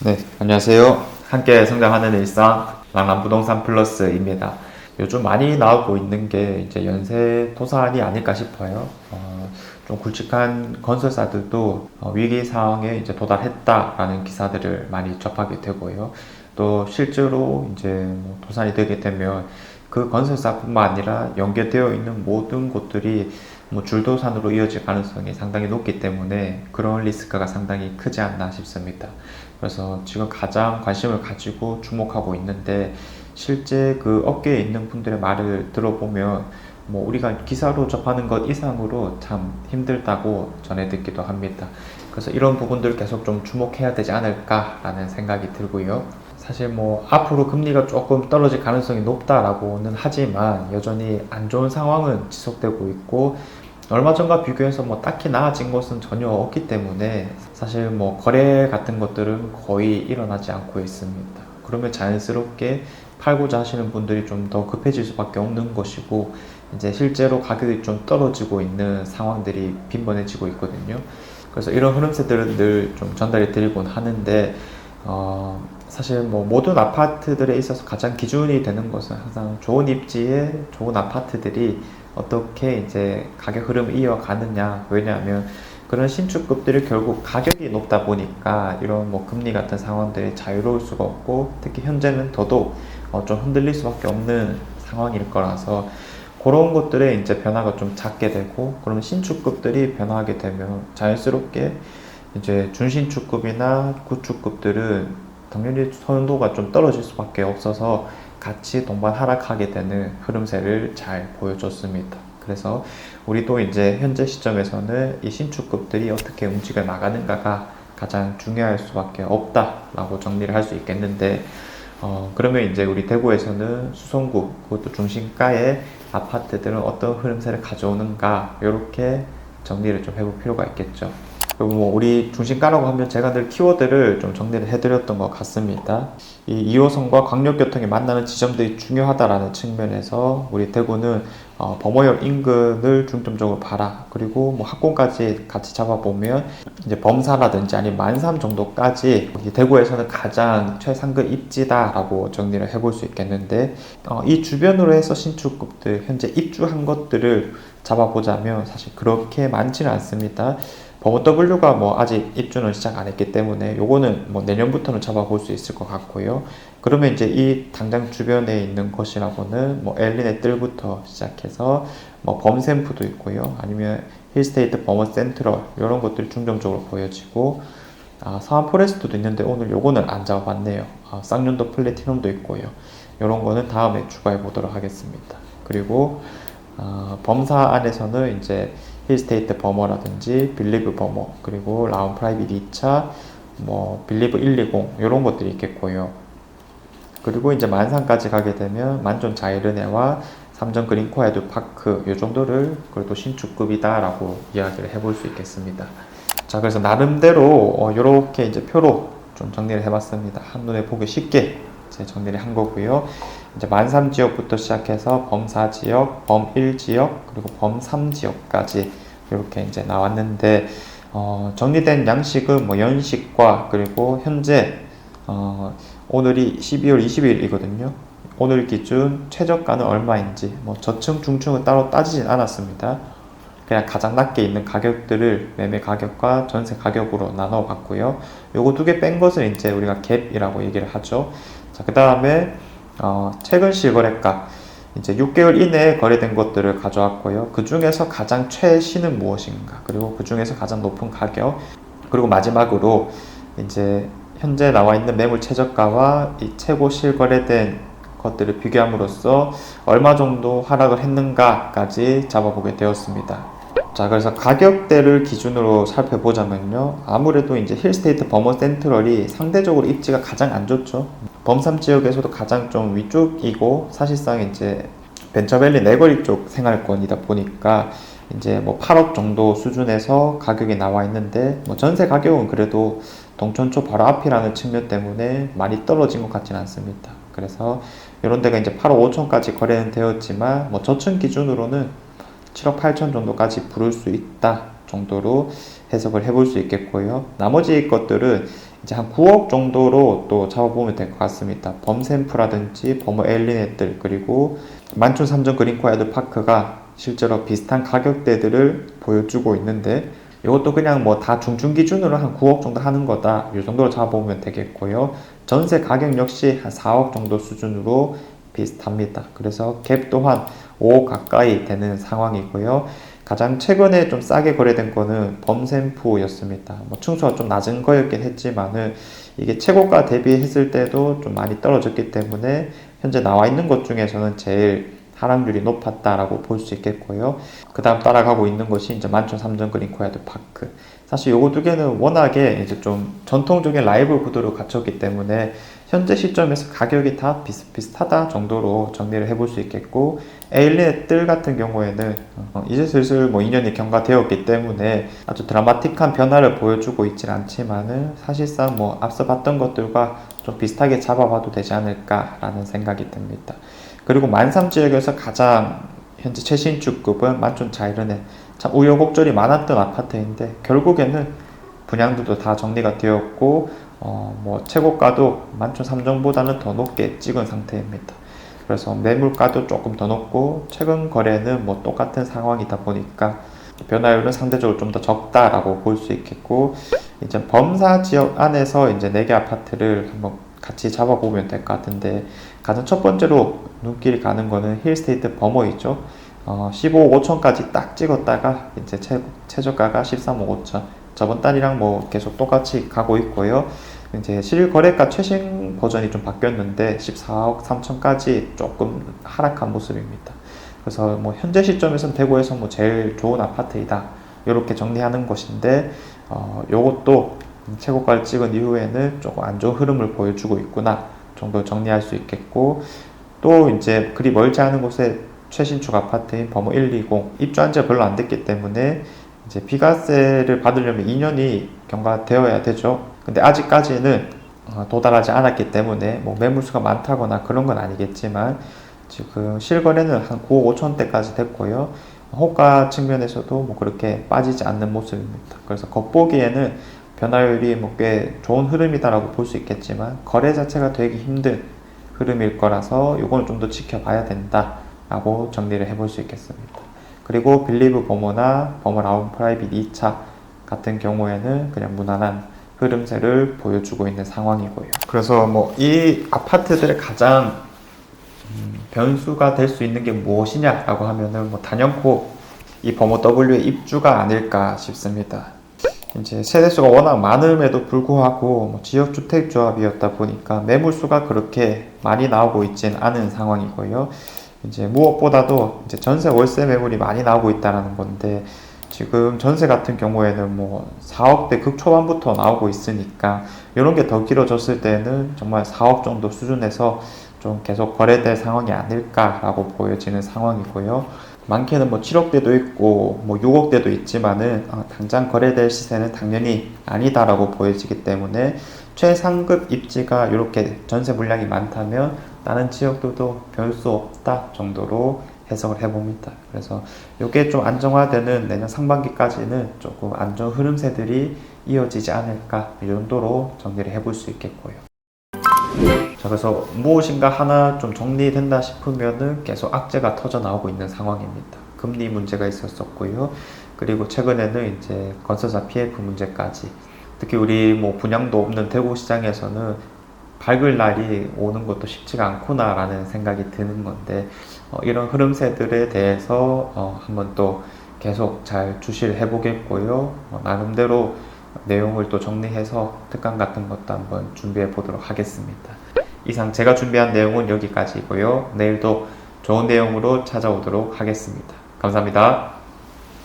네, 안녕하세요. 함께 성장하는 일상 랑랑 부동산 플러스입니다. 요즘 많이 나오고 있는 게 이제 연쇄 도산이 아닐까 싶어요. 어, 좀 굵직한 건설사들도 어, 위기 상황에 이제 도달했다라는 기사들을 많이 접하게 되고요. 또 실제로 이제 뭐 도산이 되게 되면 그 건설사뿐만 아니라 연계되어 있는 모든 곳들이 뭐 줄도산으로 이어질 가능성이 상당히 높기 때문에 그런 리스크가 상당히 크지 않나 싶습니다. 그래서 지금 가장 관심을 가지고 주목하고 있는데 실제 그 업계에 있는 분들의 말을 들어보면 뭐 우리가 기사로 접하는 것 이상으로 참 힘들다고 전해 듣기도 합니다. 그래서 이런 부분들 계속 좀 주목해야 되지 않을까라는 생각이 들고요. 사실 뭐 앞으로 금리가 조금 떨어질 가능성이 높다라고는 하지만 여전히 안 좋은 상황은 지속되고 있고 얼마 전과 비교해서 뭐 딱히 나아진 것은 전혀 없기 때문에 사실 뭐 거래 같은 것들은 거의 일어나지 않고 있습니다. 그러면 자연스럽게 팔고자 하시는 분들이 좀 더 급해질 수밖에 없는 것이고 이제 실제로 가격이 좀 떨어지고 있는 상황들이 빈번해지고 있거든요. 그래서 이런 흐름세들은 늘 좀 전달해 드리곤 하는데 어, 사실 뭐 모든 아파트들에 있어서 가장 기준이 되는 것은 항상 좋은 입지에 좋은 아파트들이 어떻게 이제 가격 흐름을 이어가느냐. 왜냐하면 그런 신축급들이 결국 가격이 높다 보니까 이런 뭐 금리 같은 상황들이 자유로울 수가 없고 특히 현재는 더더욱 어, 좀 흔들릴 수밖에 없는 상황일 거라서 그런 것들의 이제 변화가 좀 작게 되고 그러면 신축급들이 변화하게 되면 자연스럽게 이제 준신축급이나 구축급들은 당연히 선도가 좀 떨어질 수밖에 없어서 같이 동반 하락하게 되는 흐름세를 잘 보여줬습니다. 그래서 우리도 이제 현재 시점에서는 이 신축급들이 어떻게 움직여 나가는가가 가장 중요할 수밖에 없다라고 정리를 할 수 있겠는데 어, 그러면 이제 우리 대구에서는 수성구 그것도 중심가의 아파트들은 어떤 흐름세를 가져오는가 이렇게 정리를 좀 해볼 필요가 있겠죠. 그리고 뭐 우리 중심가라고 하면 제가 늘 키워드를 좀 정리를 해드렸던 것 같습니다. 이 2호선과 광역교통이 만나는 지점들이 중요하다라는 측면에서 우리 대구는 어, 범어역 인근을 중점적으로 봐라. 그리고 뭐 학군까지 같이 잡아보면 이제 범사라든지 아니면 만삼 정도까지 이 대구에서는 가장 최상급 입지다라고 정리를 해볼 수 있겠는데 어, 이 주변으로 해서 신축급들 현재 입주한 것들을 잡아보자면 사실 그렇게 많지는 않습니다. 범어 W가 뭐 아직 입주는 시작 안 했기 때문에 요거는 뭐 내년부터는 잡아볼 수 있을 것 같고요. 그러면 이제 이 당장 주변에 있는 것이라고는 뭐 엘리네 뜰부터 시작해서 뭐 범샘프도 있고요. 아니면 힐스테이트 범어 센트럴 이런 것들이 중점적으로 보여지고 아, 서한 포레스트도 있는데 오늘 요거는 안 잡아봤네요. 아, 쌍년도 플래티넘도 있고요. 이런 거는 다음에 추가해 보도록 하겠습니다. 그리고 어, 범사 안에서는 이제 힐스테이트 버머라든지 빌리브 버머 그리고 라운 프라이빗 2차 뭐 빌리브 120 이런 것들이 있겠고요. 그리고 이제 만산까지 가게 되면 만존 자이르네와 삼전 그린코에드 파크 이 정도를 그래도 신축급이다라고 이야기를 해볼 수 있겠습니다. 자 그래서 나름대로 어, 이렇게 이제 표로 좀 정리를 해봤습니다. 한눈에 보기 쉽게 제 정리를 한 거고요. 이제 만삼 지역부터 시작해서 범4 지역, 범1 지역, 그리고 범3 지역까지 이렇게 이제 나왔는데 어, 정리된 양식은 뭐 연식과 그리고 현재 어, 오늘이 12월 20일이거든요. 오늘 기준 최저가는 얼마인지 뭐 저층 중층은 따로 따지진 않았습니다. 그냥 가장 낮게 있는 가격들을 매매 가격과 전세 가격으로 나눠 봤고요. 요거 두 개 뺀 것을 이제 우리가 갭이라고 얘기를 하죠. 자, 그 다음에 어, 최근 실거래가 이제 6개월 이내에 거래된 것들을 가져왔고요. 그 중에서 가장 최신은 무엇인가? 그리고 그 중에서 가장 높은 가격. 그리고 마지막으로 이제 현재 나와 있는 매물 최저가와 이 최고 실거래된 것들을 비교함으로써 얼마 정도 하락을 했는가까지 잡아보게 되었습니다. 자, 그래서 가격대를 기준으로 살펴보자면요. 아무래도 이제 힐스테이트 버머 센트럴이 상대적으로 입지가 가장 안 좋죠. 범삼 지역에서도 가장 좀 위쪽이고 사실상 이제 벤처밸리 내거리 쪽 생활권이다 보니까 이제 뭐 8억 정도 수준에서 가격이 나와 있는데 뭐 전세 가격은 그래도 동천초 바로 앞이라는 측면 때문에 많이 떨어진 것 같지는 않습니다. 그래서 이런 데가 이제 8억 5천까지 거래는 되었지만 뭐 저층 기준으로는 7억 8천 정도까지 부를 수 있다 정도로 해석을 해볼 수 있겠고요. 나머지 것들은 이제 한 9억 정도로 또 잡아보면 될 것 같습니다. 범샘프라든지 범어 엘리넷들 그리고 만촌 삼정 그린코야드 파크가 실제로 비슷한 가격대들을 보여주고 있는데 이것도 그냥 뭐 다 중중 기준으로 한 9억 정도 하는 거다. 이 정도로 잡아보면 되겠고요. 전세 가격 역시 한 4억 정도 수준으로 비슷합니다. 그래서 갭 또한 5억 가까이 되는 상황이고요. 가장 최근에 좀 싸게 거래된 거는 범샘프였습니다. 뭐 층수가 좀 낮은 거였긴 했지만은 이게 최고가 대비했을 때도 좀 많이 떨어졌기 때문에 현재 나와 있는 것 중에서는 제일 하락률이 높았다라고 볼 수 있겠고요. 그 다음 따라가고 있는 것이 이제 만촌 삼정 그린 코야드 파크. 사실 요거 두 개는 워낙에 이제 좀 전통적인 라이브 구도를 갖췄기 때문에 현재 시점에서 가격이 다 비슷비슷하다 정도로 정리를 해볼 수 있겠고 에일렛들 같은 경우에는 어, 이제 슬슬 뭐 2년이 경과되었기 때문에 아주 드라마틱한 변화를 보여주고 있진 않지만은 사실상 뭐 앞서 봤던 것들과 좀 비슷하게 잡아봐도 되지 않을까라는 생각이 듭니다. 그리고 만삼 지역에서 가장 현재 최신축급은 만촌 자이르네 참 우여곡절이 많았던 아파트인데 결국에는 분양들도 다 정리가 되었고 어, 뭐 최고가도 만촌 3정보다는 더 높게 찍은 상태입니다. 그래서 매물가도 조금 더 높고 최근 거래는 뭐 똑같은 상황이다 보니까 변화율은 상대적으로 좀 더 적다라고 볼 수 있겠고 이제 범사 지역 안에서 이제 네개 아파트를 한번 같이 잡아보면 될 것 같은데 가장 첫 번째로 눈길이 가는 거는 힐스테이트 범어이죠. 어, 15억 5천까지 딱 찍었다가 이제 최, 최저가가 13억 5천. 저번 달이랑 뭐 계속 똑같이 가고 있고요. 이제 실거래가 최신 버전이 좀 바뀌었는데 14억 3천까지 조금 하락한 모습입니다. 그래서 뭐 현재 시점에서는 대구에서 뭐 제일 좋은 아파트이다. 이렇게 정리하는 것인데 어, 요것도 최고가를 찍은 이후에는 조금 안 좋은 흐름을 보여주고 있구나 정도 정리할 수 있겠고 또 이제 그리 멀지 않은 곳에 최신축 아파트인 범어 120 입주한 지가 별로 안 됐기 때문에 이제 비과세를 받으려면 2년이 경과되어야 되죠. 근데 아직까지는 어, 도달하지 않았기 때문에 뭐 매물수가 많다거나 그런 건 아니겠지만 지금 실거래는 한 9억 5천대까지 됐고요. 호가 측면에서도 뭐 그렇게 빠지지 않는 모습입니다. 그래서 겉보기에는 변화율이 뭐 꽤 좋은 흐름이다라고 볼 수 있겠지만 거래 자체가 되기 힘든 흐름일 거라서 이거는 좀 더 지켜봐야 된다라고 정리를 해볼 수 있겠습니다. 그리고 빌리브 버머나 버머 라운 프라이빗 2차 같은 경우에는 그냥 무난한 흐름세를 보여주고 있는 상황이고요. 그래서 뭐 이 아파트들의 가장 음, 변수가 될 수 있는 게 무엇이냐라고 하면은 뭐 단연코 이 버머 W의 입주가 아닐까 싶습니다. 이제 세대수가 워낙 많음에도 불구하고 뭐 지역주택조합이었다 보니까 매물수가 그렇게 많이 나오고 있진 않은 상황이고요. 이제 무엇보다도 이제 전세 월세 매물이 많이 나오고 있다는 건데 지금 전세 같은 경우에는 뭐 4억대 극초반부터 나오고 있으니까 이런 게 더 길어졌을 때는 정말 4억 정도 수준에서 좀 계속 거래될 상황이 아닐까라고 보여지는 상황이고요. 많게는 뭐 7억대도 있고 뭐 6억대도 있지만은 어, 당장 거래될 시세는 당연히 아니다라고 보여지기 때문에 최상급 입지가 이렇게 전세 물량이 많다면 다른 지역들도 별 수 없다 정도로 해석을 해봅니다. 그래서 이게 좀 안정화되는 내년 상반기까지는 조금 안 좋은 흐름세들이 이어지지 않을까 이 정도로 정리를 해볼 수 있겠고요. 자, 그래서 무엇인가 하나 좀 정리된다 싶으면은 계속 악재가 터져 나오고 있는 상황입니다. 금리 문제가 있었었고요. 그리고 최근에는 이제 건설사 PF 문제까지. 특히 우리 뭐 분양도 없는 대구 시장에서는 밝을 날이 오는 것도 쉽지가 않구나라는 생각이 드는 건데 어, 이런 흐름세들에 대해서 어, 한번 또 계속 잘 주시를 해보겠고요. 어, 나름대로 내용을 또 정리해서 특강 같은 것도 한번 준비해 보도록 하겠습니다. 이상 제가 준비한 내용은 여기까지고요. 내일도 좋은 내용으로 찾아오도록 하겠습니다. 감사합니다.